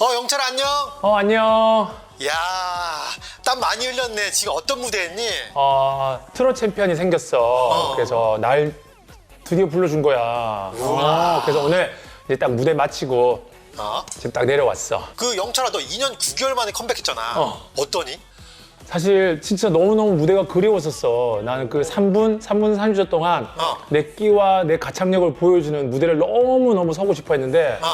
어 영철 안녕. 어, 안녕. 야, 땀 많이 흘렸네. 지금 어떤 무대 했니? 어, 트롯 챔피언이 생겼어. 그래서 날 드디어 불러준 거야. 어, 그래서 오늘 이제 딱 무대 마치고 어? 지금 딱 내려왔어. 그 영철아 너 2년 9개월 만에 컴백했잖아. 어. 어떠니? 사실 진짜 너무너무 무대가 그리웠었어. 나는 그 3분, 3분 30초 동안 어. 내 끼와 내 가창력을 보여주는 무대를 너무너무 서고 싶어 했는데 어.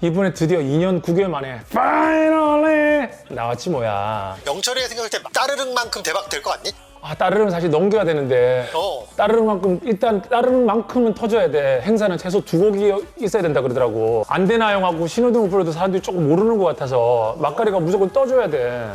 이번에 드디어 2년 9개월 만에 파이널리 나왔지 뭐야. 영철이가 생각할 때 따르릉만큼 대박 될거 같니? 아, 따르릉 사실 넘겨야 되는데 어. 따르릉만큼 일단 따르릉만큼은 터져야 돼. 행사는 최소 두 곡이 있어야 된다 그러더라고. 안 되나 형하고 신호등을 불러도 사람들이 조금 모르는 것 같아서 막가리가 무조건 떠줘야 돼.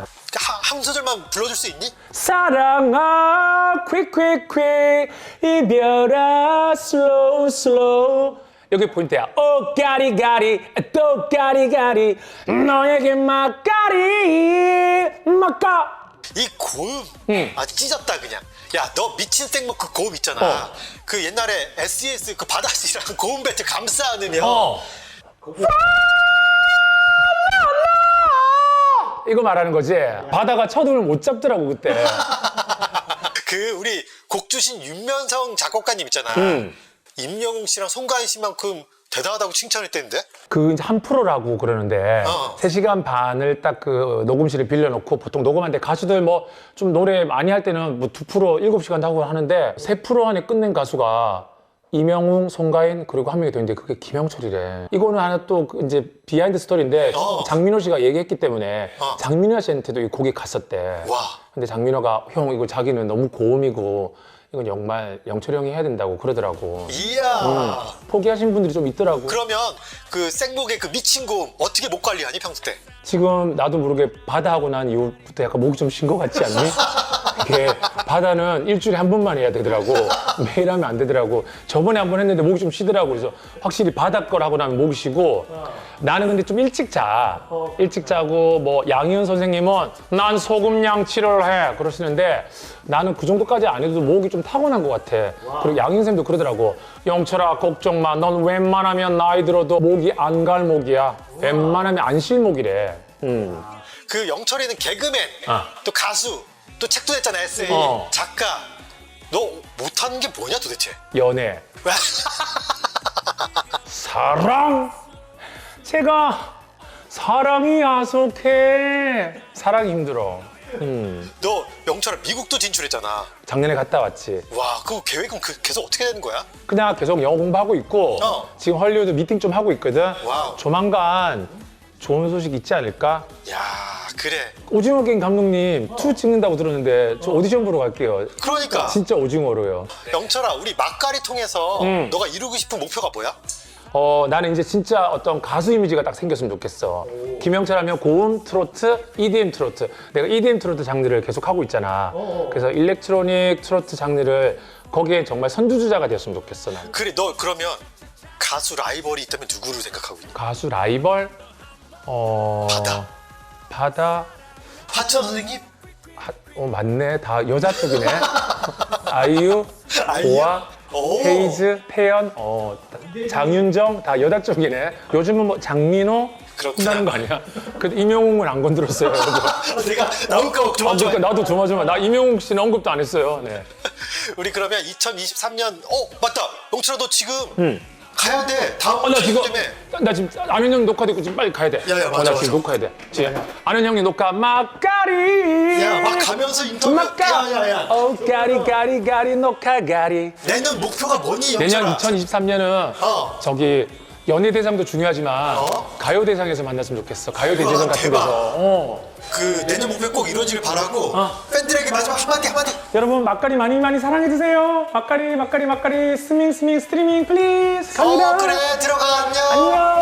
한, 한 소절만 불러줄 수 있니? 사랑아 quick 이별아 slow slow 여기 포인트야 오 가리 가리 또 가리 가리 너에게 막가리 막가 이 고음 응. 아 찢었다 그냥. 야 너 미친 생목 그 고음 있잖아. 어. 그 옛날에 SES 그 바다씨랑 고음 배틀 형. 어. 이거 말하는 거지 바다가 쳐들을 못 잡더라고 그때 그 우리 곡 주신 윤면성 작곡가님 있잖아. 음. 임영웅 씨랑 송가인 씨만큼 대단하다고 칭찬했대는데? 그 이제 한 프로라고 그러는데 어. 세시간 반을 딱 그 녹음실에 빌려놓고 보통 녹음하는데 가수들 뭐 좀 노래 많이 할 때는 뭐두 프로 일곱 시간 하고 하는데 세 프로 안에 끝낸 가수가 이명웅, 송가인 그리고 한 명이 더 있는데 그게 김영철이래. 이거는 하나 또그 이제 비하인드 스토리인데 어. 장민호 씨가 얘기했기 때문에 어. 장민호 씨한테도 이 곡이 갔었대. 와. 근데 장민호가 형 이거 자기는 너무 고음이고 이건 정말 영철이 형이 해야 된다고 그러더라고. 이야. 포기하신 분들이 좀 있더라고. 그러면 그 생목의 그 미친 고음 어떻게 목 관리하니 평소 때? 지금 나도 모르게 바다 하고 난 이후부터 약간 목이 좀 쉰 것 같지 않니? 이게 바다는 일주일에 한 번만 해야 되더라고. 매일 하면 안 되더라고. 저번에 한 번 했는데 목이 좀 쉬더라고. 그래서 확실히 바다 걸 하고 나면 목이 쉬고 나는 근데 좀 일찍 자. 일찍 자고 뭐 양희은 선생님은 난 소금 양치를 해 그러시는데 나는 그 정도까지 안 해도 목이 좀 타고난 것 같아. 그리고 양희은 선생님도 그러더라고. 영철아 걱정 마. 넌 웬만하면 나이 들어도 목이 안 갈 목이야. 웬만하면 안 쉴 목이래. 음. 그 영철이는 개그맨, 아. 또 가수, 또 책도 냈잖아 에세이, 어. 작가. 너 못하는 게 뭐냐 도대체? 연애. 사랑. 제가 사랑이 야속해. 사랑이 힘들어. 음. 너 영철아 미국도 진출했잖아. 작년에 갔다 왔지. 와, 그 계획은 그, 계속 어떻게 되는 거야? 그냥 계속 영어 공부하고 있고 어. 지금 헐리우드 미팅 좀 하고 있거든. 와우. 조만간 좋은 소식 있지 않을까? 야, 그래. 오징어 게임 감독님 투 찍는다고 들었는데 저 오디션 보러 갈게요. 그러니까 진짜 오징어로요. 영철아, 우리 막가리 통해서 음. 너가 이루고 싶은 목표가 뭐야? 어, 나는 이제 진짜 어떤 가수 이미지가 딱 생겼으면 좋겠어. 김영철 하면 고음 트로트, EDM 트로트. 내가 EDM 트로트 장르를 계속 하고 있잖아. 그래서 일렉트로닉 트로트 장르를 거기에 정말 선두주자가 되었으면 좋겠어, 난. 그래, 너 그러면 가수 라이벌이 있다면 누구를 생각하고 있니? 가수 라이벌? 어. 바다. 바다? 화천 선생님? 하- 어, 맞네. 다 여자 쪽이네. 아이유, 아이유? 보아, 오. 헤이즈, 태연, 어, 장윤정 다 여자 쪽이네. 요즘은 뭐 장민호 그렇구나. 한다는 거 아니야? 그 이명웅은 안 건드렸어요. 여러분. 내가 나올까 아, 조마조마. 그러니까 나도 조마조마. 나 이명웅 씨는 언급도 안 했어요. 네. 우리 그러면 2023년 어 맞다 영철아 너 지금 가야 돼 다음 어, 나 지금 나, 나 지금 아는 형 녹화되고 지금 빨리 가야 돼. 야, 야, 어, 맞아, 나 지금 맞아. 녹화해야 돼. 지금 아는 형님 녹화 막가리. 야 막 가면서 인터뷰 막가. 야 야 야 어 가리 가리 가리 녹화 가리. 내년 목표가 뭐니 내년 영철아 2023년은 어. 저기 연예 대상도 중요하지만 어? 가요 대상에서 만났으면 좋겠어. 가요 대제전 우와, 같은 대박. 데서. 어. 그 내년 목표 꼭 이루어지길 바라고 어. 팬들에게 마지막 한마디 한마디 여러분 막가리 많이 많이 사랑해 주세요. 막가리 막가리 막가리 스밍 스밍 스트리밍 플리즈. 갑니다. 어 그래 들어가 안녕 안녕.